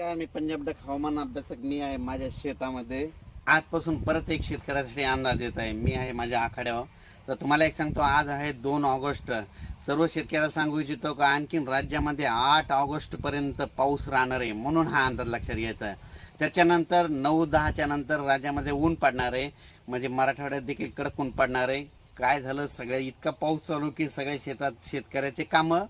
नमस्कार मी पंजाब डक हवामान अभ्यासक मी आहे माझ्या शेतामध्ये. आजपासून परत एक शेतकऱ्यासाठी अंदाज देत आहे. मी आहे माझ्या आखाड्यावर. तर तुम्हाला एक सांगतो आज आहे दोन ऑगस्ट. सर्व शेतकऱ्याला सांगू इच्छितो का आणखीन राज्यामध्ये आठ ऑगस्ट पर्यंत पाऊस राहणार आहे म्हणून हा अंदाज लक्षात घ्यायचा आहे. त्याच्यानंतर नऊ दहाच्या नंतर राज्यामध्ये ऊन पडणार आहे. म्हणजे मराठवाड्यात देखील कडक ऊन पडणार आहे. काय झालं? सगळ्या इतका पाऊस चालू की सगळ्या शेतात शेतकऱ्याचे कामं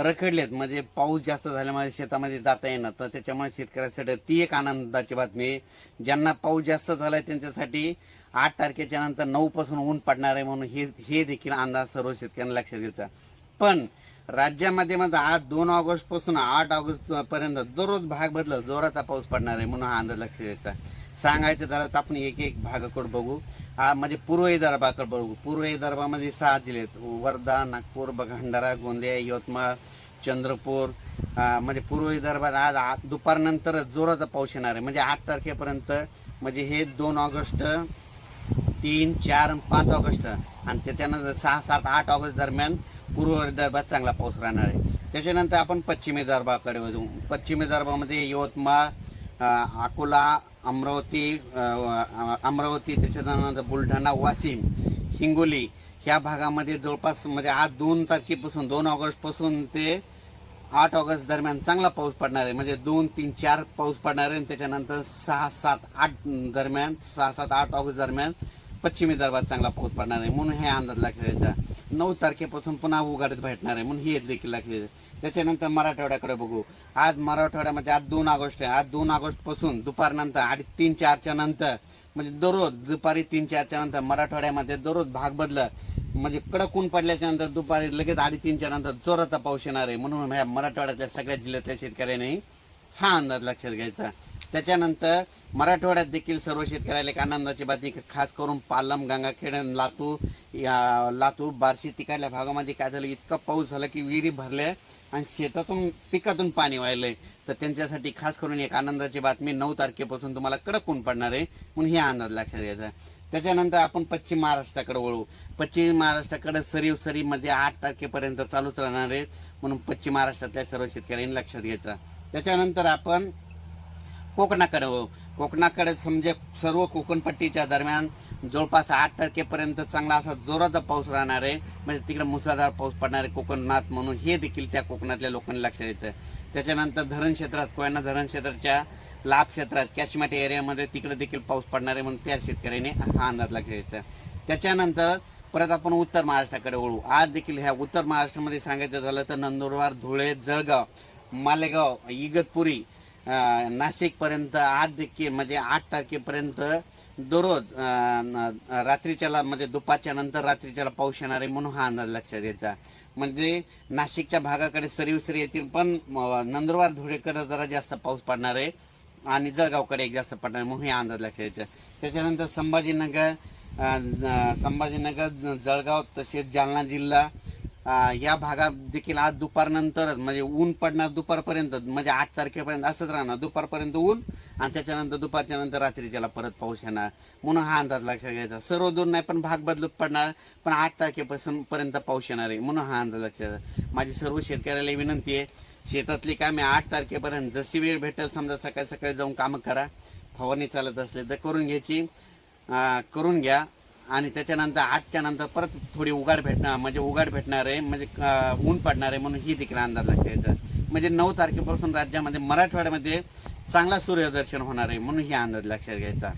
रखडलेत. म्हणजे पाऊस जास्त झाल्यामुळे शेतामध्ये जाता येणार तर त्याच्यामुळे शेतकऱ्यासाठी ती एक आनंदाची बातमी. आहे. ज्यांना पाऊस जास्त झालाय त्यांच्यासाठी आठ तारखेच्या नंतर नऊ पासून ऊन पडणार आहे म्हणून हे हे देखील अंदाज सर्व शेतकऱ्यांना लक्षात घ्यायचा. पण राज्यामध्ये माझा आज दोन ऑगस्टपासून आठ ऑगस्ट पर्यंत दररोज भाग बदलत जोराचा पाऊस पडणार आहे म्हणून हा अंदाज लक्षात घ्यायचा. सांगायचं झालं तर आपण एक एक भागाकडे बघू. हा म्हणजे पूर्व विदर्भाकडे बघू. पूर्व विदर्भामध्ये सहा जिल्हे आहेत वर्धा नागपूर भंडारा गोंदिया यवतमाळ चंद्रपूर म्हणजे पूर्व विदर्भात आज दुपारनंतर जोराचा पाऊस येणार आहे. म्हणजे आठ तारखेपर्यंत म्हणजे हे दोन ऑगस्ट तीन चार पाच ऑगस्ट आणि त्याच्यानंतर सहा सात आठ ऑगस्ट दरम्यान पूर्व विदर्भात चांगला पाऊस राहणार आहे. त्याच्यानंतर आपण पश्चिम विदर्भाकडे वळू. पश्चिम विदर्भामध्ये यवतमाळ अकोला अमरावती अमरावती त्याच्यानंतर बुलढाणा वाशिम हिंगोली ह्या भागामध्ये जवळपास म्हणजे आज दोन तारखेपासून दोन ऑगस्टपासून ते आठ ऑगस्ट दरम्यान चांगला पाऊस पडणार आहे. म्हणजे दोन तीन चार पाऊस पडणार आहे आणि त्याच्यानंतर सहा सात आठ दरम्यान सहा सात आठ ऑगस्ट दरम्यान पश्चिमी दरबार चांगला पाऊस पडणार आहे. म्हणून हे अंदाज लक्षात द्यायचा नऊ तारखेपासून पुन्हा उघाडत भेटणार आहे. म्हणून हे देखील लक्षात द्यायचं त्याच्यानंतर मराठवाड्याकडे बघू. आज मराठवाड्यामध्ये आज दोन ऑगस्ट आहे. आज दोन ऑगस्टपासून दुपारनंतर आणि तीन चारच्या नंतर म्हणजे दररोज दुपारी तीन चारच्या नंतर मराठवाड्यामध्ये दररोज भाग बदलत. म्हणजे कडक ऊन पडल्याच्या नंतर दुपारी लगेच अडीतीनच्या नंतर जोराचा पाऊस येणार आहे. म्हणून ह्या मराठवाड्यातल्या सगळ्या जिल्ह्यातल्या शेतकऱ्यांनी हा अंदाज लक्षात घ्यायचा. त्याच्यानंतर मराठवाड्यात देखील सर्व शेतकऱ्याला एक आनंदाची बातमी खास करून पालम गंगाखेड लातूर या लातूर बार्शी तिकडल्या भागामध्ये काय झालं इतका पाऊस झाला की विहिरी भरल्या आणि शेतातून पिकातून पाणी वाहिलंय. तर त्यांच्यासाठी खास करून एक आनंदाची बातमी नऊ तारखेपासून तुम्हाला कडक ऊन पडणार आहे. म्हणून हे अंदाज लक्षात घ्यायचा. त्याच्यानंतर आपण पश्चिम महाराष्ट्राकडे वळू. पश्चिम महाराष्ट्राकडे सरीव सरीमध्ये आठ तारखेपर्यंत चालूच राहणार आहे. म्हणून पश्चिम महाराष्ट्रातल्या सर्व शेतकऱ्यांनी लक्षात घ्यायचा त्याच्यानंतर आपण कोकणाकडे वळू. कोकणाकडे समजे सर्व कोकणपट्टीच्या दरम्यान जवळपास आठ तारखेपर्यंत चांगला असा जोराचा पाऊस राहणार आहे. म्हणजे तिकडे मुसळधार पाऊस पडणार आहे. कोकणात म्हणून हे देखील त्या कोकणातल्या लोकांनी लक्षात येतं त्याच्यानंतर धरण क्षेत्रात कोयना धरण क्षेत्राच्या लाभ क्षेत्रात कॅचमेट एरियामध्ये तिकडे देखील पाऊस पडणार आहे म्हणून त्या शेतकऱ्याने हा अंदाज लक्षात येतं त्याच्यानंतर परत आपण उत्तर महाराष्ट्राकडे वळू. आज देखील ह्या उत्तर महाराष्ट्रामध्ये सांगायचं झालं तर नंदुरबार धुळे जळगाव मालेगाव इगतपुरी नाशिकपर्यंत आज देखील म्हणजे आठ तारखेपर्यंत दररोज न- रात्रीच्याला म्हणजे दुपारच्या नंतर रात्रीच्याला पाऊस येणार आहे म्हणून हा अंदाज लक्षात घ्यायचा म्हणजे नाशिकच्या भागाकडे सरीवसरी येतील पण नंदुरबार धुळेकडे जरा जास्त पाऊस पडणार आहे. आणि जळगावकडे एक जास्त पडणार म्हणून हे अंदाज लक्षात त्याच्यानंतर संभाजीनगर संभाजीनगर जळगाव तसेच जालना जिल्हा या भागात देखील आज दुपारनंतरच म्हणजे ऊन पडणार दुपारपर्यंत म्हणजे आठ तारखेपर्यंत असंच राहणार. दुपारपर्यंत ऊन आणि त्याच्यानंतर दुपारच्या नंतर रात्रीच्याला परत पाऊस येणार. म्हणून हा अंदाज लक्षात घ्यायचा. सर्व दूर नाही पण भाग बदलत पडणार पण आठ तारखेपासून पर्यंत पाऊस येणार आहे. म्हणून हा अंदाज लक्षात माझी सर्व शेतकऱ्याला विनंती आहे शेतातली कामे आठ तारखेपर्यंत. जशी वेळ भेटेल समजा सकाळी सकाळी जाऊन कामं करा. फवारणी चालत असले तर करून घ्यायची. करून घ्या. आणि त्याच्यानंतर आठच्या नंतर परत थोडी उघाड भेटणार म्हणजे उघाड भेटणार आहे म्हणजे ऊन पडणार आहे म्हणून ही देखील अंदाज लक्षात घ्यायचा म्हणजे नऊ तारखेपासून राज्यामध्ये मराठवाड्यामध्ये चांगला सूर्यदर्शन होणार आहे म्हणून ही अंदाज लक्षात घ्यायचा.